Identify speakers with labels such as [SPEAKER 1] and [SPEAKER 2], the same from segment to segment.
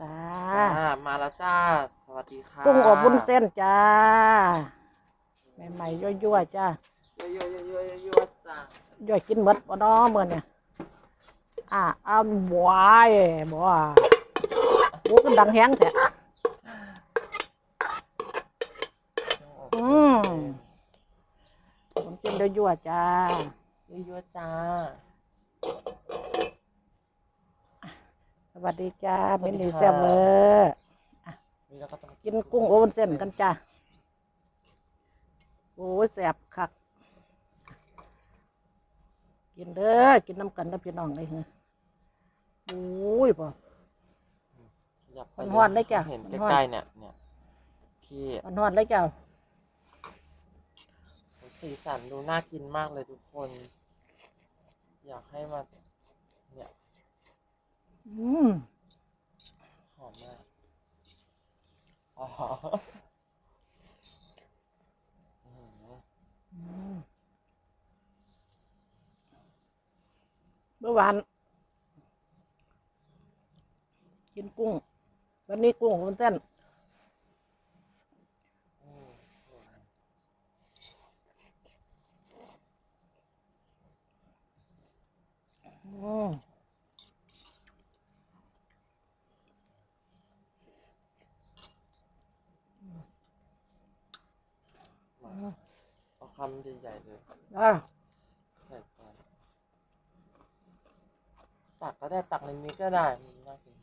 [SPEAKER 1] จ้า
[SPEAKER 2] จ้ามาแล้วจ้า สวัสดีค่ะ
[SPEAKER 1] กุ้งอบวุ้นเส้นจ้า ใหม่ๆยั่วๆจ้า
[SPEAKER 2] ยั่วยั่วยั่วยั่วยั่วจ้า
[SPEAKER 1] ยั่วกินหมดบ่เน้อเมื่อเนี่ยอ่าอ้าวบวายบ่ว่าโอ้ก็ดังแฮงแท้อืมผมกินยั่วๆจ้า
[SPEAKER 2] ยั่วยั่วจ้า
[SPEAKER 1] สวัสดีจ้า
[SPEAKER 2] สวั
[SPEAKER 1] เม
[SPEAKER 2] สดี
[SPEAKER 1] นี่
[SPEAKER 2] ค่ะ
[SPEAKER 1] แซ่บเวอร์
[SPEAKER 2] นี่เราก็ต้อง
[SPEAKER 1] กินกุ้งอบวุ้นเส้นกันจ้าโอ้ยแซ่บคัก กินเด้อกินน้ำกันนะพี่น้องเลยเฮ้ยโอ้ยป่
[SPEAKER 2] อยากไป
[SPEAKER 1] มันฮ้อนได้จ้ะ
[SPEAKER 2] เห็น
[SPEAKER 1] มัน
[SPEAKER 2] ใก
[SPEAKER 1] ฮ้อน
[SPEAKER 2] ล้ๆเนี่ยเนี่ยพี่
[SPEAKER 1] มันนอนเลยจ้า
[SPEAKER 2] สีสันดูน่ากินมากเลยทุกคน อยากให้มาเนี่ย
[SPEAKER 1] อืม
[SPEAKER 2] หอมมากอ๋อ
[SPEAKER 1] เมื่อวานกินกุ้ง วันนี้กุ้งอบวุ้นเส้น
[SPEAKER 2] อืม
[SPEAKER 1] อืม
[SPEAKER 2] มาเอาคำใหญ่ๆเลย
[SPEAKER 1] อะ
[SPEAKER 2] ใส่จานตักก็ได้ตักในนี้ก็ได้มันน่ากิน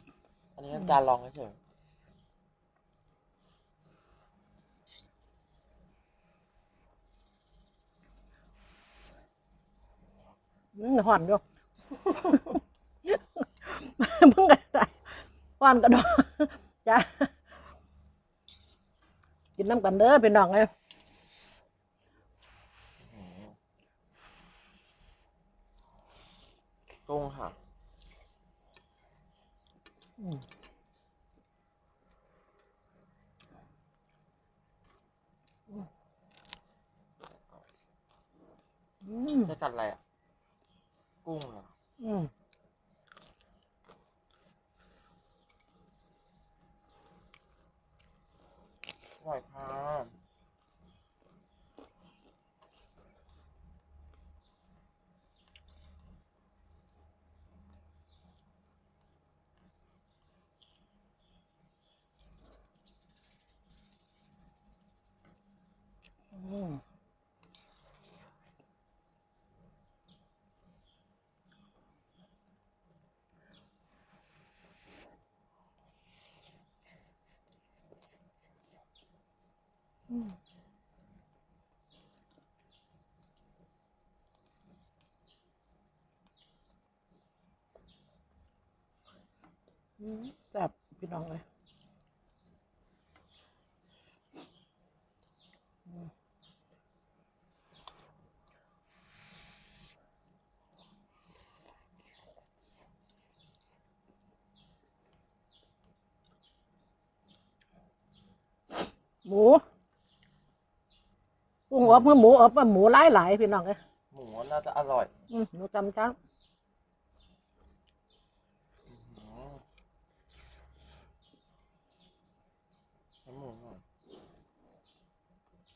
[SPEAKER 2] อันนี้จานรองเฉย
[SPEAKER 1] อืมห่อนอยู่ มึงก็ได้ห่อนกระโดดจ้ากินน้ำกันเด้อเป็นน้องเลย
[SPEAKER 2] ๆอื้อหือ กุ้งค่ะ
[SPEAKER 1] อืมอืม
[SPEAKER 2] ได้กัดอะไรอะ กุ้งเหรอ
[SPEAKER 1] อืม
[SPEAKER 2] อร่อยค่ะ
[SPEAKER 1] อืม อืมอืมแซ่บพี่น้องเลยหมู อบเมื่อหมูอบเมื่อหมูหลายหลายๆพี่น้องเลย
[SPEAKER 2] หมูน่าจะอร่อย
[SPEAKER 1] อืมหนูจำจัง
[SPEAKER 2] อื้อหือให้หมูหน่อย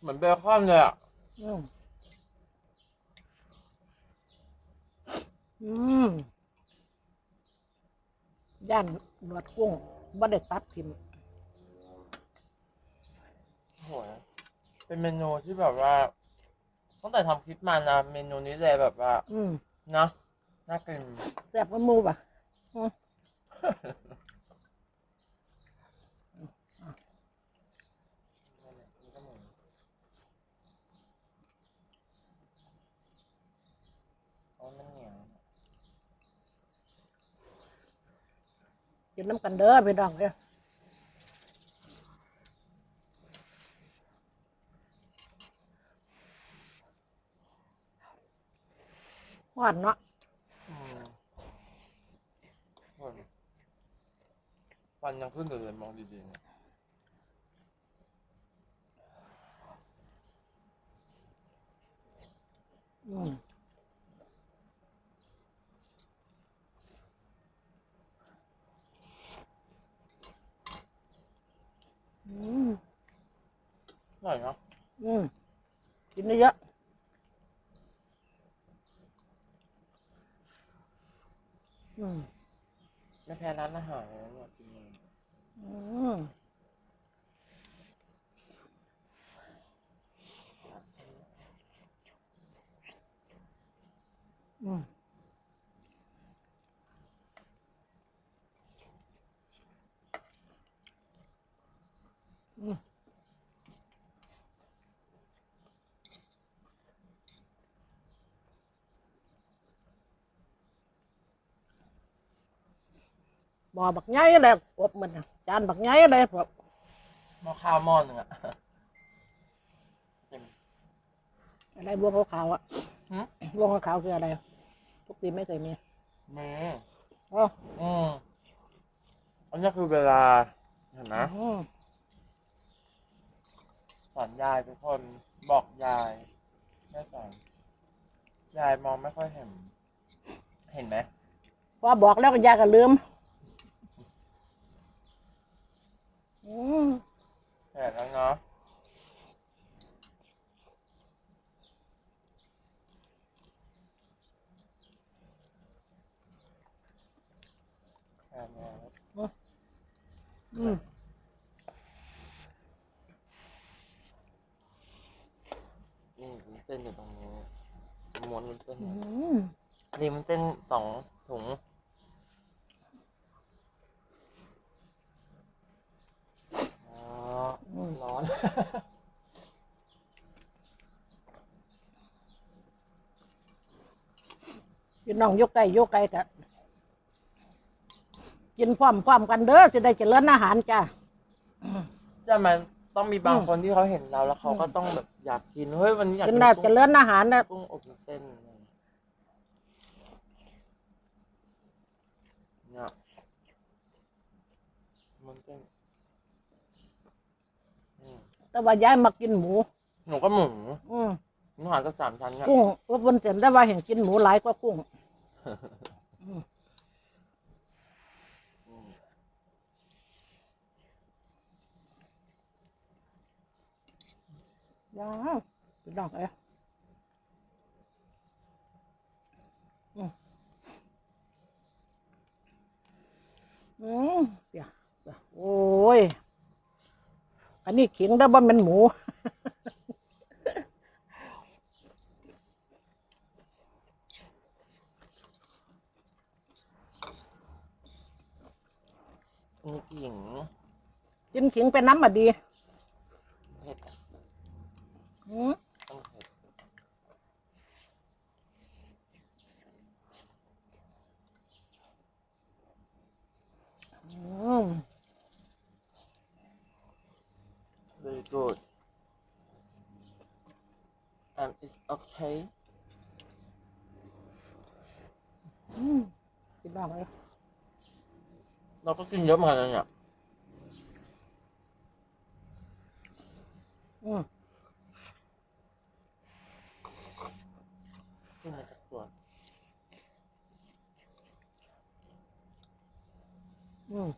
[SPEAKER 2] เหมือนเบคอนเลยอะ
[SPEAKER 1] อืมอืมย่านหนวดกุ้งบ่ได้ตัดทิม
[SPEAKER 2] โอ้โห เป็นเมนูที่แบบว่าตั้งแต่ทำคลิปมานะเมนูนี้เลยแบบว่า
[SPEAKER 1] อืม
[SPEAKER 2] เนาะน่ากิน
[SPEAKER 1] แซ่บกว่าหมูป่ะอืม
[SPEAKER 2] โอ้มันเหนียว
[SPEAKER 1] กินน้ำกันเด้อพี่น้องเลย หวานเนาะ
[SPEAKER 2] หวานยังขึ้นเลยมองดีๆเนี่ย
[SPEAKER 1] อืม
[SPEAKER 2] อืมอร่อยเนาะ
[SPEAKER 1] อืมกินได้เยอะ
[SPEAKER 2] ไม่แพ้ร้านอาหารเลยนะเนี่ยกินเอง
[SPEAKER 1] บ่อบักใหญ่เลยกบมันน่ะจานบักใหญ่เลยแบบ
[SPEAKER 2] หม้อข้าวหม้อหนึ่งอะเต็ม
[SPEAKER 1] อะไรบวงขาวๆอะ
[SPEAKER 2] หืม
[SPEAKER 1] บวงขาวๆคืออะไรทุกปีไม่เคยมี
[SPEAKER 2] มือ
[SPEAKER 1] อ๋อ
[SPEAKER 2] อืมอันนี้คือเวลาเห็นไหม
[SPEAKER 1] อืม
[SPEAKER 2] สอนยายทุกคนบอกยายแม่สอนยายมองไม่ค่อยเห็น เห็นไหม
[SPEAKER 1] พอบอกแล้วก็ยายก็ลืม อืม
[SPEAKER 2] เห็นแล้วเนาะแค่นี้
[SPEAKER 1] อืม
[SPEAKER 2] นี่มีเส้นอยู่ตรงนี้ม้วนมันเส้น
[SPEAKER 1] อื
[SPEAKER 2] อยู่
[SPEAKER 1] ม
[SPEAKER 2] นี่มันเส้นสองถุง อ๋อ
[SPEAKER 1] อืม
[SPEAKER 2] ร้อน
[SPEAKER 1] พี่น้องยกไก่ยกไก่กะกินพร้อมพร้อมกันเด้อจะได้เจริญอาหารจ้า
[SPEAKER 2] จะมันต้องมีบาง
[SPEAKER 1] อืม
[SPEAKER 2] คนที่เขาเห็นเราแล้วเขาก็
[SPEAKER 1] อืม
[SPEAKER 2] ต้องแบบอยากกินเฮ้ยวันนี้อยาก
[SPEAKER 1] กิน
[SPEAKER 2] กิน
[SPEAKER 1] ได้
[SPEAKER 2] กุ้ง
[SPEAKER 1] เจริญอาหารนะ
[SPEAKER 2] กุ้งอบวุ้นเส้นเนี่ยมันเส้นอืม
[SPEAKER 1] แต่ว่ายายมากินหมู
[SPEAKER 2] หนูก็หมู
[SPEAKER 1] อืม
[SPEAKER 2] หนูหารก็สามชั้นเนี่ย
[SPEAKER 1] กุ้งว่าบนเส้นได้ว่าเห็นกินหมูหลายกว่ากุ้งอืมยาพี่น้องเอ้ยอืมอืมเดี๋ยวเดี๋ยวโอ้ย อันนี้ขิงได้บ่ามันหมู
[SPEAKER 2] อันนี้กิ่ง
[SPEAKER 1] กินขิงเป็นน้ำมาดี
[SPEAKER 2] เผ็ดอะ
[SPEAKER 1] อืม
[SPEAKER 2] ต้องเผ็ด
[SPEAKER 1] อืม
[SPEAKER 2] very good and it's okay
[SPEAKER 1] อืมพี่น้องเอ้ย
[SPEAKER 2] เราก็กินเยอะเหมือนกันนะเนี่ย
[SPEAKER 1] อืม
[SPEAKER 2] กินมาจากตัว
[SPEAKER 1] อืม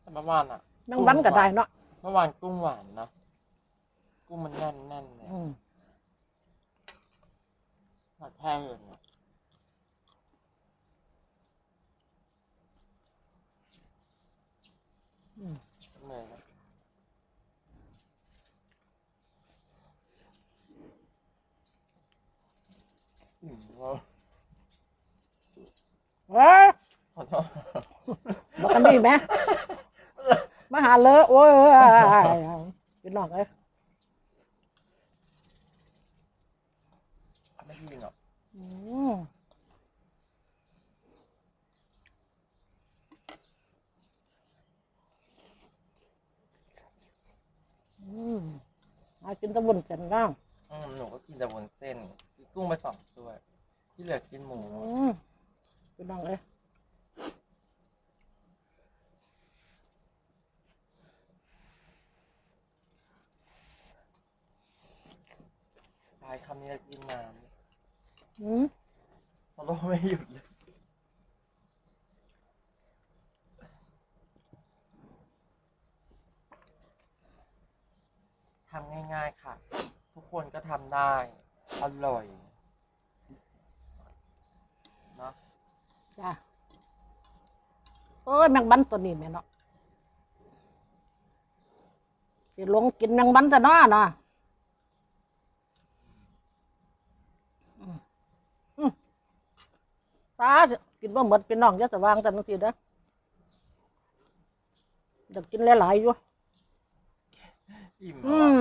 [SPEAKER 2] แต่เมื่อวานอะ
[SPEAKER 1] นั่งวันก็ได้เนาะ
[SPEAKER 2] เมื่อวานกุ้งหวานนะกุ้งมันแน่นแน่นๆเลย
[SPEAKER 1] อืม
[SPEAKER 2] หนักแห้งเลยเนี่ย
[SPEAKER 1] อืม
[SPEAKER 2] เหนื่อยนะอืมเรา
[SPEAKER 1] เอ้ย
[SPEAKER 2] ขอโทษ
[SPEAKER 1] บอกกั นดีไหมมาหาเลอะโอ้ยพี่น้องเอ้ย
[SPEAKER 2] ไม่กินหรอก
[SPEAKER 1] อืมอืมมากินตะบุนเส้นบ้าง
[SPEAKER 2] อืมหนูก็กินแต่บนเส้นกินกุ้งไปสองตัว ที่เหลือกินหมู
[SPEAKER 1] อืมพี่น้องเอ้ยา
[SPEAKER 2] ยคำนี้แล้วกินน้
[SPEAKER 1] อืมำ
[SPEAKER 2] สโลว์ไม่หยุดเลยทำง่ายๆค่ะ ทุกคนก็ทำได้ อร่อยเนอะ
[SPEAKER 1] จ้าเอ้ยแมงบันตัวนี้แม่เนาะสิลงกินแมงบันแต่น้อเนาะอืมอืม ตากินบ่หมดเป็นน้องจะสว่างแต่นังทีเด้ออยากกินหลายๆอยู่
[SPEAKER 2] อิ่ม
[SPEAKER 1] อื
[SPEAKER 2] แล้ว
[SPEAKER 1] ม
[SPEAKER 2] อะ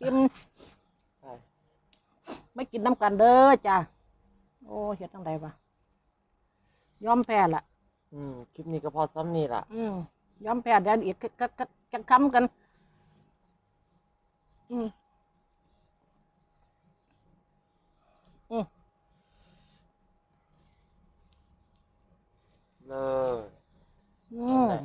[SPEAKER 1] กิน
[SPEAKER 2] ใช่
[SPEAKER 1] ไม่กินน้ำกันเด้อจ้าโอ้เฮ็ดจังไดวะยอมแพ้ละ
[SPEAKER 2] อืมคลิปนี้ก็พอซ้ำนี่แหละ
[SPEAKER 1] อืมยอมแพ้เดี๋ยวอีกก็ก็จะคำกัน อืมอืม
[SPEAKER 2] เลย
[SPEAKER 1] อื
[SPEAKER 2] นั่น
[SPEAKER 1] ม
[SPEAKER 2] แหละ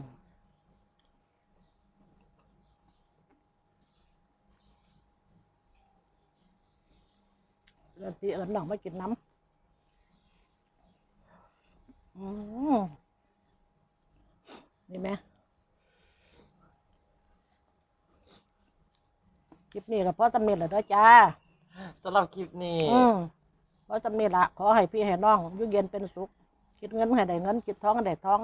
[SPEAKER 1] แล้วสิเอิญน้องมากินน้ำอืมนี่ไหมคลิปนี้ก็พอสำเร็จแล้วเด้อจ้า
[SPEAKER 2] สำหรับคลิปนี้
[SPEAKER 1] อืมพราะจำเนี่ละขอให้พี่ให้น้องอยุ่เย็นเป็นสุข คิดเงินให้ได้เงินคิดท้องให้ได้ท้อง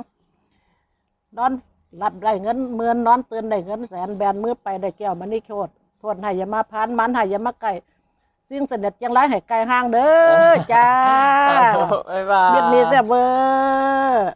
[SPEAKER 1] นอนหลับได้เงินเมือนนอนตื่นได้เงินแสนแบนมือไปได้แก้วมันนี่โคตรโทษให้อย่ามาพานมันให้อย่ามาไก่สิ่งเสด็จจังไรให้ไก่ห่างเด้อจ้า
[SPEAKER 2] บ๊ายบาย
[SPEAKER 1] เม็ดนี้แซ่บเวอร์